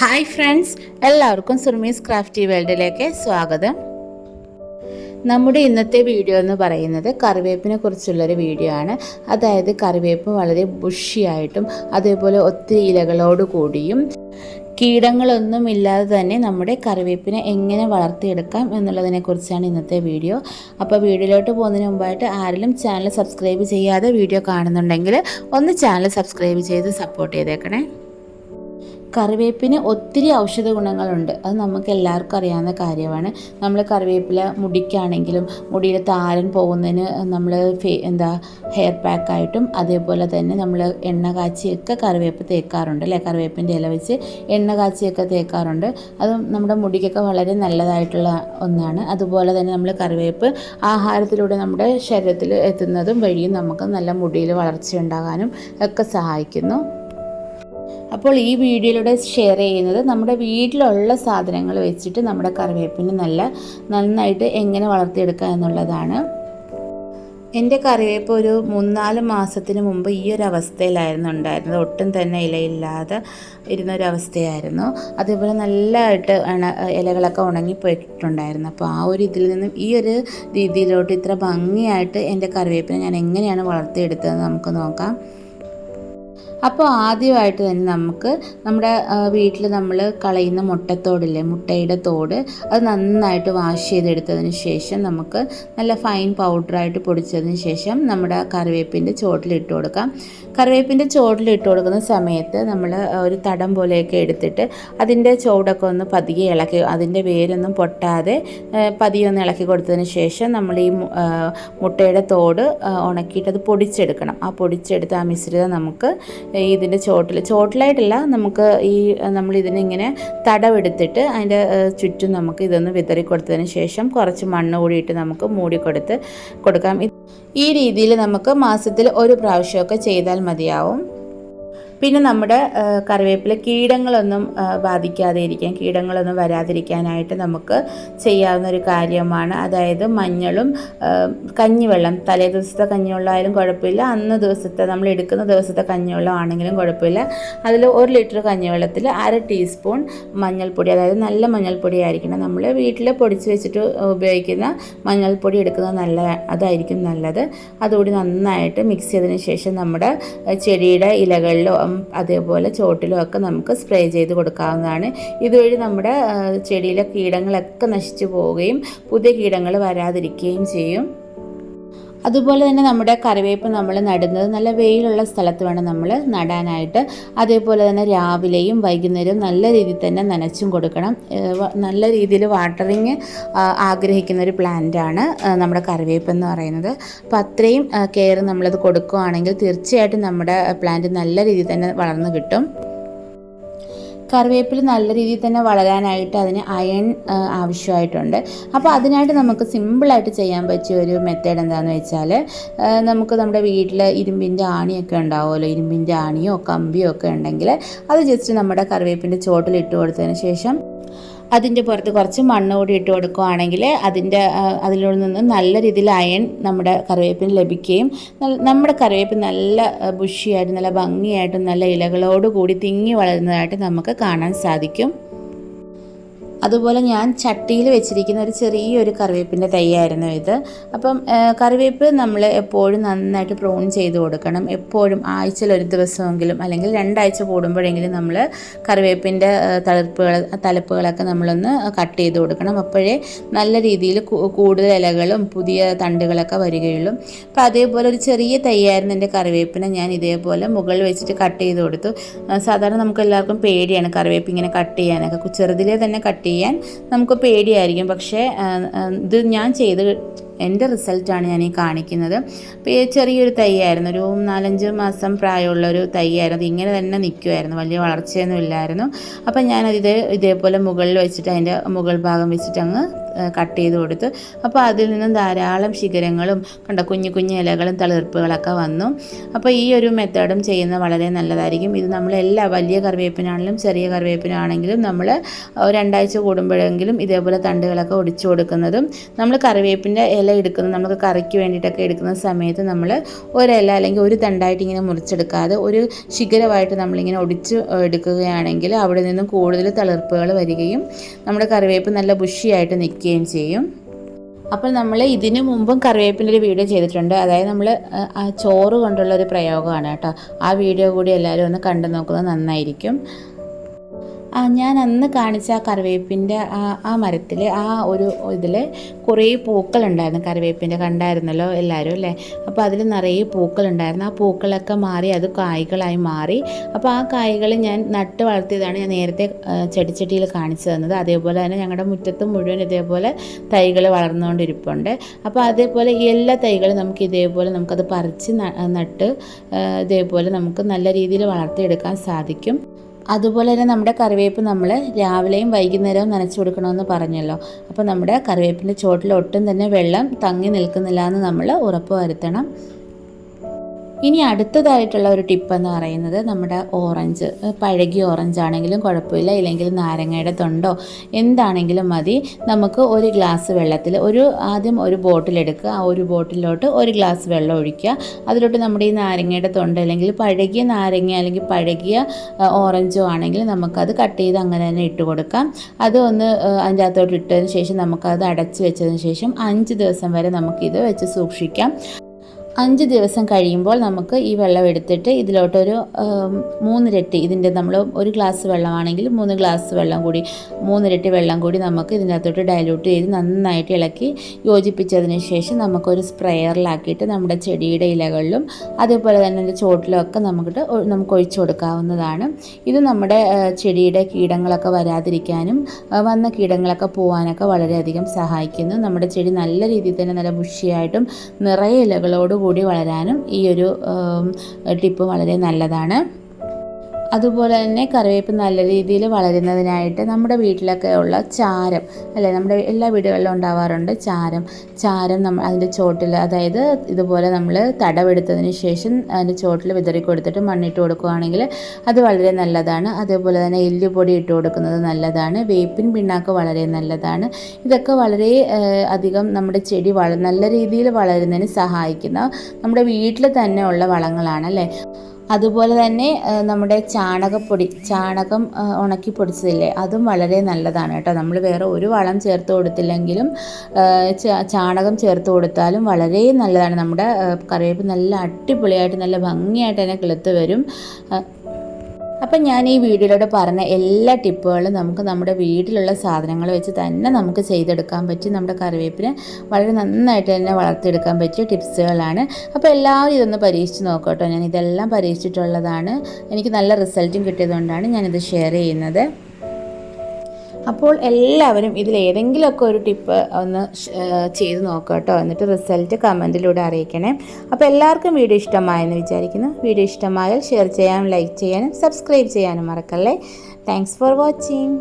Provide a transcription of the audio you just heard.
Hi friends എല്ലാവർക്കും Surmi's crafty വേൾഡിലേക്ക് സ്വാഗതം. നമ്മുടെ ഇന്നത്തെ വീഡിയോ എന്ന് പറയുന്നത് കറിവേപ്പിനെ കുറിച്ചുള്ളൊരു വീഡിയോ ആണ്. അതായത് കറിവേപ്പ് വളരെ ബുഷിയായിട്ടും അതേപോലെ ഒത്തിരി ഇലകളോട് കൂടിയും കീടങ്ങളൊന്നും ഇല്ലാതെ തന്നെ നമ്മുടെ കറിവേപ്പിനെ എങ്ങനെ വളർത്തിയെടുക്കാം എന്നുള്ളതിനെ കുറിച്ചാണ് ഇന്നത്തെ വീഡിയോ. അപ്പോൾ വീഡിയോയിലോട്ട് പോകുന്നതിന് മുമ്പായിട്ട് ആരെങ്കിലും ചാനൽ സബ്സ്ക്രൈബ് ചെയ്യാതെ വീഡിയോ കാണുന്നുണ്ടെങ്കിൽ ഒന്ന് ചാനൽ സബ്സ്ക്രൈബ് ചെയ്ത് സപ്പോർട്ട് ചെയ്തേക്കണേ. കറിവേപ്പിന് ഒത്തിരി ഔഷധ ഗുണങ്ങളുണ്ട്. അത് നമുക്ക് എല്ലാവർക്കും അറിയാവുന്ന കാര്യമാണ്. നമ്മൾ കറിവേപ്പില മുടിക്കാണെങ്കിലും മുടിയിൽ താരൻ പോകുന്നതിന് നമ്മൾ എന്താ ഹെയർ പാക്കായിട്ടും അതേപോലെ തന്നെ നമ്മൾ എണ്ണ കാച്ചിയൊക്കെ കറിവേപ്പ് തേക്കാറുണ്ട് അല്ലേ? കറിവേപ്പിന്റെ ഇല വെച്ച് എണ്ണ കാച്ചിയൊക്കെ തേക്കാറുണ്ട്. അത് നമ്മുടെ മുടിക്കൊക്കെ വളരെ നല്ലതായിട്ടുള്ള ഒന്നാണ്. അതുപോലെ തന്നെ നമ്മൾ കറിവേപ്പ് ആഹാരത്തിലൂടെ നമ്മുടെ ശരീരത്തിൽ എത്തുന്നതും വഴിയും നമുക്ക് നല്ല മുടിയിൽ വളർച്ച ഉണ്ടാകാനും ഒക്കെ സഹായിക്കുന്നു. അപ്പോൾ ഈ വീഡിയോയിലൂടെ ഷെയർ ചെയ്യുന്നത് നമ്മുടെ വീട്ടിലുള്ള സാധനങ്ങൾ വെച്ചിട്ട് നമ്മുടെ കറിവേപ്പിന് നല്ല നന്നായിട്ട് എങ്ങനെ വളർത്തിയെടുക്കുക എന്നുള്ളതാണ്. എന്റെ കറിവേപ്പ് ഒരു മൂന്നാൽ മാസത്തിന് മുമ്പ് ഈ ഒരു അവസ്ഥയിലായിരുന്നു ഉണ്ടായിരുന്നത്. ഒട്ടും തന്നെ ഇലയില്ലാതെ ഇരുന്ന ഒരു അവസ്ഥയായിരുന്നു. അതേപോലെ നല്ലതായിട്ട് ഇലകളൊക്കെ ഉണങ്ങിപ്പോയിട്ടുണ്ടായിരുന്നു അപ്പോൾ ആ ഒരു ഇതിൽ നിന്നും ഈ ഒരു രീതിയിലോട്ട് ഇത്ര ഭംഗിയായിട്ട് എന്റെ കറിവേപ്പിനെ ഞാൻ എങ്ങനെയാണ് വളർത്തിയെടുത്തതെന്ന് നമുക്ക് നോക്കാം. അപ്പോൾ ആദ്യമായിട്ട് തന്നെ നമുക്ക് നമ്മുടെ വീട്ടിൽ നമ്മൾ കളയുന്ന മുട്ടത്തോടില്ലേ മുട്ടയുടെ തോട് അത് നന്നായിട്ട് വാഷ് ചെയ്തെടുത്തതിന് ശേഷം നമുക്ക് നല്ല ഫൈൻ പൗഡറായിട്ട് പൊടിച്ചതിന് ശേഷം നമ്മുടെ കറിവേപ്പിന്റെ ചോട്ടിലിട്ട് കൊടുക്കാം. കറിവേപ്പിന്റെ ചോട്ടിലിട്ട് കൊടുക്കുന്ന സമയത്ത് നമ്മൾ ഒരു തടം പോലെയൊക്കെ എടുത്തിട്ട് അതിന്റെ ചോടൊക്കെ ഒന്ന് പതിയെ ഇളക്കി അതിന്റെ വേരൊന്നും പൊട്ടാതെ പതിയെ ഒന്ന് ഇളക്കി കൊടുത്തതിന് ശേഷം നമ്മൾ ഈ മുട്ടയുടെ തോട് ഉണക്കിയിട്ട് അത് പൊടിച്ചെടുക്കണം. ആ പൊടിച്ചെടുത്ത് ആ മിശ്രിതം നമുക്ക് ഇതിന്റെ ചോട്ടിൽ ചോട്ടിലായിട്ടല്ല നമുക്ക് ഈ നമ്മൾ ഇതിനിങ്ങനെ തടവെടുത്തിട്ട് അതിന്റെ ചുറ്റും നമുക്ക് ഇതൊന്ന് വിതറി കൊടുത്തതിന് ശേഷം കുറച്ച് മണ്ണ് കൂടിയിട്ട് നമുക്ക് മൂടി കൊടുത്ത് കൊടുക്കാം. ഈ രീതിയിൽ നമുക്ക് മാസത്തിൽ ഒരു പ്രാവശ്യമൊക്കെ ചെയ്താൽ മതിയാവും. പിന്നെ നമ്മുടെ കറിവേപ്പില കീടങ്ങളൊന്നും ബാധിക്കാതെ ഇരിക്കാൻ കീടങ്ങളൊന്നും വരാതിരിക്കാനായിട്ട് നമുക്ക് ചെയ്യാവുന്ന ഒരു കാര്യമാണ്. അതായത് മഞ്ഞളും കഞ്ഞിവെള്ളം തലേ ദിവസത്തെ കഞ്ഞിവെള്ളമായാലും കുഴപ്പമില്ല. അന്ന് ദിവസത്തെ നമ്മൾ എടുക്കുന്ന ദിവസത്തെ കഞ്ഞിവെള്ളം ആണെങ്കിലും കുഴപ്പമില്ല. അതിൽ ഒരു ലിറ്റർ കഞ്ഞിവെള്ളത്തിൽ അര ടീസ്പൂൺ മഞ്ഞൾപ്പൊടി അതായത് നല്ല മഞ്ഞൾപ്പൊടി ആയിരിക്കണം. നമ്മൾ വീട്ടിൽ പൊടിച്ച് വെച്ചിട്ട് ഉപയോഗിക്കുന്ന മഞ്ഞൾപ്പൊടി എടുക്കുന്നത് നല്ല അതായിരിക്കും നല്ലത്. അതുകൂടി നന്നായിട്ട് മിക്സ് ചെയ്തതിന് ശേഷം നമ്മുടെ ചെടിയുടെ ഇലകളിലോ അതേപോലെ ചോട്ടിലും ഒക്കെ നമുക്ക് സ്പ്രേ ചെയ്ത് കൊടുക്കാവുന്നതാണ്. ഇതുവഴി നമ്മുടെ ചെടിയിലെ കീടങ്ങളൊക്കെ നശിച്ചു പോവുകയും പുതിയ കീടങ്ങൾ വരാതിരിക്കുകയും ചെയ്യും. അതുപോലെ തന്നെ നമ്മുടെ കറിവേപ്പ് നമ്മൾ നടുന്നത് നല്ല വെയിലുള്ള സ്ഥലത്ത് വേണം നമ്മൾ നടാനായിട്ട്. അതേപോലെ തന്നെ രാവിലെയും വൈകുന്നേരവും നല്ല രീതിയിൽ തന്നെ നനച്ചും കൊടുക്കണം. നല്ല രീതിയിൽ വാട്ടറിങ് ആഗ്രഹിക്കുന്ന ഒരു പ്ലാന്റാണ് നമ്മുടെ കറിവേപ്പ് എന്ന് പറയുന്നത്. അപ്പോൾ അത്രയും കെയർ നമ്മളത് കൊടുക്കുകയാണെങ്കിൽ തീർച്ചയായിട്ടും നമ്മുടെ പ്ലാന്റ് നല്ല രീതിയിൽ തന്നെ വളർന്നു കിട്ടും. കറിവേപ്പില നല്ല രീതിയിൽ തന്നെ വളരാനായിട്ട് അതിന് അയൺ ആവശ്യമായിട്ടുണ്ട്. അപ്പോൾ അതിനായിട്ട് നമുക്ക് സിമ്പിളായിട്ട് ചെയ്യാൻ പറ്റിയ ഒരു മെത്തേഡ് എന്താണെന്ന് വെച്ചാൽ നമുക്ക് നമ്മുടെ വീട്ടിൽ ഇരുമ്പിന്റെ ആണിയൊക്കെ ഉണ്ടാവുമല്ലോ. ഇരുമ്പിന്റെ ആണിയോ കമ്പിയോ ഒക്കെ ഉണ്ടെങ്കിൽ അത് ജസ്റ്റ് നമ്മുടെ കറിവേപ്പിന്റെ ചോട്ടിൽ ഇട്ട് കൊടുത്തതിന് ശേഷം അതിന്റെ പുറത്ത് കുറച്ച് മണ്ണ് കൂടി ഇട്ട് കൊടുക്കുകയാണെങ്കിൽ അതിന്റെ അതിലൂടെ നിന്ന് നല്ല രീതിയിൽ അയൺ നമ്മുടെ കറിവേപ്പിന് ലഭിക്കുകയും നമ്മുടെ കറിവേപ്പ് നല്ല ബുഷിയായിട്ട് നല്ല ഭംഗിയായിട്ടും നല്ല ഇലകളോട് കൂടി തിങ്ങി വളരുന്നതായിട്ട് നമുക്ക് കാണാൻ സാധിക്കും. അതുപോലെ ഞാൻ ചട്ടിയിൽ വെച്ചിരിക്കുന്ന ഒരു ചെറിയൊരു കറിവേപ്പിന്റെ തൈയായിരുന്നു ഇത്. അപ്പം കറിവേപ്പ് നമ്മൾ എപ്പോഴും നന്നായിട്ട് പ്രോൺ ചെയ്ത് കൊടുക്കണം. എപ്പോഴും ആഴ്ചയിൽ ഒരു ദിവസമെങ്കിലും അല്ലെങ്കിൽ രണ്ടാഴ്ച കൂടുമ്പോഴെങ്കിലും നമ്മൾ കറിവേപ്പിന്റെ തളിർപ്പുകൾ തലപ്പുകളൊക്കെ നമ്മളൊന്ന് കട്ട് ചെയ്ത് കൊടുക്കണം. അപ്പോഴേ നല്ല രീതിയിൽ കൂടുതൽ ഇലകളും പുതിയ തണ്ടുകളൊക്കെ വരികയുള്ളൂ. അപ്പോൾ അതേപോലെ ഒരു ചെറിയ തൈയായിരുന്നു എന്റെ കറിവേപ്പിനെ ഞാൻ ഇതേപോലെ മുകളിൽ വെച്ചിട്ട് കട്ട് ചെയ്ത് കൊടുത്തു. സാധാരണ നമുക്ക് എല്ലാവർക്കും പേടിയാണ് കറിവേപ്പ് ഇങ്ങനെ കട്ട് ചെയ്യാനൊക്കെ. ചെറുതിലേ തന്നെ കട്ട് ചെയ്യാൻ നമുക്ക് പേടിയായിരിക്കും. പക്ഷേ ഇത് ഞാൻ ചെയ്ത് എന്റെ റിസൾട്ടാണ് ഞാൻ ഈ കാണിക്കുന്നത്. അപ്പോൾ ഈ ചെറിയൊരു തൈയായിരുന്നു. ഒരു നാലഞ്ച് മാസം പ്രായമുള്ള ഒരു തൈയായിരുന്നു. ഇങ്ങനെ തന്നെ നിൽക്കുമായിരുന്നു വലിയ വളർച്ചയൊന്നും ഇല്ലായിരുന്നു. അപ്പം ഞാനത് ഇതേപോലെ മുകളിൽ വെച്ചിട്ട് അതിന്റെ മുകൾ ഭാഗം വെച്ചിട്ട് അങ്ങ് കട്ട് ചെയ്ത് കൊടുത്തു അപ്പോൾ അതിൽ നിന്നും ധാരാളം ശിഖരങ്ങളും കണ്ട കുഞ്ഞു കുഞ്ഞു ഇലകളും തളിർപ്പുകളൊക്കെ വന്നു. അപ്പോൾ ഈ ഒരു മെത്തേഡും ചെയ്യുന്നത് വളരെ നല്ലതായിരിക്കും. ഇത് നമ്മൾ എല്ലാ വലിയ കറിവേപ്പിനാണെങ്കിലും ചെറിയ കറിവേപ്പിനാണെങ്കിലും നമ്മൾ രണ്ടാഴ്ച കൂടുമ്പോഴെങ്കിലും ഇതേപോലെ തണ്ടുകളൊക്കെ ഒടിച്ചു കൊടുക്കുന്നതും നമ്മൾ കറിവേപ്പിന്റെ ഇല എടുക്കുന്നത് നമുക്ക് കറിക്ക് വേണ്ടിയിട്ടൊക്കെ എടുക്കുന്ന സമയത്ത് നമ്മൾ ഒരില അല്ലെങ്കിൽ ഒരു തണ്ടായിട്ട് ഇങ്ങനെ മുറിച്ചെടുക്കാതെ ഒരു ശിഖരമായിട്ട് നമ്മളിങ്ങനെ ഒടിച്ച് എടുക്കുകയാണെങ്കിൽ അവിടെ നിന്നും കൂടുതൽ തളിർപ്പുകൾ വരികയും നമ്മുടെ കറിവേപ്പ് നല്ല ബുഷിയായിട്ട് നിൽക്കുകയും ചെയ്യും. അപ്പോൾ നമ്മൾ ഇതിനു മുമ്പും കറിവേപ്പിന്റെ ഒരു വീഡിയോ ചെയ്തിട്ടുണ്ട്. അതായത് നമ്മൾ ആ ചോറ് കൊണ്ടുള്ള ഒരു പ്രയോഗമാണ് കേട്ടോ. ആ വീഡിയോ കൂടി എല്ലാവരും ഒന്ന് കണ്ടു നോക്കുന്നത് നന്നായിരിക്കും. ഞാൻ അന്ന് കാണിച്ച ആ കറിവേപ്പിന്റെ ആ ആ മരത്തിൽ ആ ഒരു ഇതിൽ കുറേ പൂക്കളുണ്ടായിരുന്നു. കറിവേപ്പിന്റെ കണ്ടായിരുന്നല്ലോ എല്ലാവരും അല്ലേ? അപ്പോൾ അതിൽ നിറയെ പൂക്കളുണ്ടായിരുന്നു. ആ പൂക്കളൊക്കെ മാറി അത് കായ്കളായി മാറി. അപ്പോൾ ആ കായ്കൾ ഞാൻ നട്ട് വളർത്തിയതാണ് ഞാൻ നേരത്തെ ചെടിച്ചട്ടിയിൽ കാണിച്ചു തന്നത്. അതേപോലെ തന്നെ ഞങ്ങളുടെ മുറ്റത്ത് മുഴുവൻ ഇതേപോലെ തൈകൾ വളർന്നുകൊണ്ടിരിപ്പുണ്ട്. അപ്പോൾ അതേപോലെ എല്ലാ തൈകളും നമുക്ക് ഇതേപോലെ നമുക്കത് പറിച്ച് നട്ട് ഇതേപോലെ നമുക്ക് നല്ല രീതിയിൽ വളർത്തിയെടുക്കാൻ സാധിക്കും. അതുപോലെ തന്നെ നമ്മുടെ കറിവേപ്പ് നമ്മൾ രാവിലെയും വൈകുന്നേരവും നനച്ചു കൊടുക്കണമെന്ന് പറഞ്ഞല്ലോ. അപ്പോൾ നമ്മുടെ കറിവേപ്പിന്റെ ചോട്ടിൽ ഒട്ടും തന്നെ വെള്ളം തങ്ങി നിൽക്കുന്നില്ല എന്ന് നമ്മൾ ഉറപ്പ് വരുത്തണം. ഇനി അടുത്തതായിട്ടുള്ള ഒരു ടിപ്പ് എന്ന് പറയുന്നത് നമ്മുടെ ഓറഞ്ച്. പഴകി പഴകിയ ഓറഞ്ച് ആണെങ്കിലും കുഴപ്പമില്ല. ഇല്ലെങ്കിൽ നാരങ്ങയുടെ തൊണ്ടോ എന്താണെങ്കിലും മതി. നമുക്ക് ഒരു ഗ്ലാസ് വെള്ളത്തിൽ ഒരു ആദ്യം ഒരു ബോട്ടിൽ എടുക്കുക. ആ ഒരു ബോട്ടിലോട്ട് ഒരു ഗ്ലാസ് വെള്ളം ഒഴിക്കുക. അതിലോട്ട് നമ്മുടെ ഈ നാരങ്ങയുടെ തൊണ്ട അല്ലെങ്കിൽ പഴകിയ നാരങ്ങ അല്ലെങ്കിൽ പഴകിയ ഓറഞ്ചോ ആണെങ്കിൽ നമുക്കത് കട്ട് ചെയ്ത് അങ്ങനെ തന്നെ ഇട്ട് കൊടുക്കാം. അത് ഒന്ന് അതിന്റെ അകത്തോട്ട് ഇട്ടതിന് ശേഷം നമുക്കത് അടച്ച് വെച്ചതിന് ശേഷം അഞ്ച് ദിവസം വരെ നമുക്കിത് വെച്ച് സൂക്ഷിക്കാം. അഞ്ച് ദിവസം കഴിയുമ്പോൾ നമുക്ക് ഈ വെള്ളം എടുത്തിട്ട് ഇതിലോട്ടൊരു മൂന്നിരട്ടി ഇതിന്റെ നമ്മൾ ഒരു ഗ്ലാസ് വെള്ളമാണെങ്കിൽ മൂന്ന് ഗ്ലാസ് വെള്ളം കൂടി മൂന്നിരട്ടി വെള്ളം കൂടി നമുക്ക് ഇതിന്റെ അകത്തോട്ട് ഡയലൂട്ട് ചെയ്ത് നന്നായിട്ട് ഇളക്കി യോജിപ്പിച്ചതിന് ശേഷം നമുക്കൊരു സ്പ്രെയറിലാക്കിയിട്ട് നമ്മുടെ ചെടിയുടെ ഇലകളിലും അതേപോലെ തന്നെ അതിന്റെ ചോട്ടിലൊക്കെ നമുക്കിട്ട് നമുക്ക് ഒഴിച്ചു കൊടുക്കാവുന്നതാണ്. ഇത് നമ്മുടെ ചെടിയുടെ കീടങ്ങളൊക്കെ വരാതിരിക്കാനും വന്ന കീടങ്ങളൊക്കെ പോകാനൊക്കെ വളരെയധികം സഹായിക്കുന്നു. നമ്മുടെ ചെടി നല്ല രീതിയിൽ തന്നെ നല്ല ബുഷിയായിട്ടും നിറയെ ഇലകളോട് കൂടി വളരാനും ഈ ഒരു ടിപ്പ് വളരെ നല്ലതാണ്. അതുപോലെ തന്നെ കറിവേപ്പ് നല്ല രീതിയിൽ വളരുന്നതിനായിട്ട് നമ്മുടെ വീട്ടിലൊക്കെ ഉള്ള ചാരം അല്ലേ? നമ്മുടെ എല്ലാ വീടുകളിലും ഉണ്ടാവാറുണ്ട് ചാരം. ചാരം നമ്മൾ അതിന്റെ ചോട്ടിൽ അതായത് ഇതുപോലെ നമ്മൾ തടവെടുത്തതിന് ശേഷം അതിന്റെ ചോട്ടിൽ വിതറി കൊടുത്തിട്ട് മണ്ണിട്ട് കൊടുക്കുകയാണെങ്കിൽ അത് വളരെ നല്ലതാണ്. അതേപോലെ തന്നെ എല്ലുപൊടി ഇട്ട് കൊടുക്കുന്നത് നല്ലതാണ്. വേപ്പിൻ പിണ്ണാക്ക് വളരെ നല്ലതാണ്. ഇതൊക്കെ വളരെ അധികം നമ്മുടെ ചെടി വള നല്ല രീതിയിൽ വളരുന്നതിന് സഹായിക്കുന്ന നമ്മുടെ വീട്ടിൽ തന്നെ ഉള്ള വളങ്ങളാണ് അല്ലേ? അതുപോലെ തന്നെ നമ്മുടെ ചാണകപ്പൊടി ചാണകം ഉണക്കി പൊടിച്ചതില്ലേ അതും വളരെ നല്ലതാണ് കേട്ടോ. നമ്മൾ വേറെ ഒരു വളം ചേർത്ത് കൊടുത്തില്ലെങ്കിലും ചാണകം ചേർത്ത് കൊടുത്താലും വളരെ നല്ലതാണ്. നമ്മുടെ കറിവേപ്പ് നല്ല അടിപൊളിയായിട്ട് നല്ല ഭംഗിയായിട്ട് തന്നെ കിളുത്ത് വരും. അപ്പം ഞാൻ ഈ വീഡിയോയിലൂടെ പറഞ്ഞ എല്ലാ ടിപ്പുകളും നമുക്ക് നമ്മുടെ വീട്ടിലുള്ള സാധനങ്ങൾ വെച്ച് തന്നെ നമുക്ക് ചെയ്തെടുക്കാൻ പറ്റും. നമ്മുടെ കറിവേപ്പിനെ വളരെ നന്നായിട്ട് തന്നെ വളർത്തിയെടുക്കാൻ പറ്റിയ ടിപ്സുകളാണ്. അപ്പോൾ എല്ലാവരും ഇതൊന്ന് പരീക്ഷിച്ച് നോക്കട്ടോ. ഞാൻ ഇതെല്ലാം പരീക്ഷിച്ചിട്ടുള്ളതാണ്. എനിക്ക് നല്ല റിസൾട്ടും കിട്ടിയതുകൊണ്ടാണ് ഞാനിത് ഷെയർ ചെയ്യുന്നത്. അപ്പോൾ എല്ലാവരും ഇതിൽ ഏതെങ്കിലുമൊക്കെ ഒരു ടിപ്പ് ഒന്ന് ചെയ്ത് നോക്കുക കേട്ടോ. എന്നിട്ട് റിസൾട്ട് കമന്റിലൂടെ അറിയിക്കണേ. അപ്പോൾ എല്ലാവർക്കും വീഡിയോ ഇഷ്ടമായെന്ന് വിചാരിക്കുന്നു. വീഡിയോ ഇഷ്ടമായാൽ ഷെയർ ചെയ്യാനും ലൈക്ക് ചെയ്യാനും സബ്സ്ക്രൈബ് ചെയ്യാനും മറക്കല്ലേ. Thanks for watching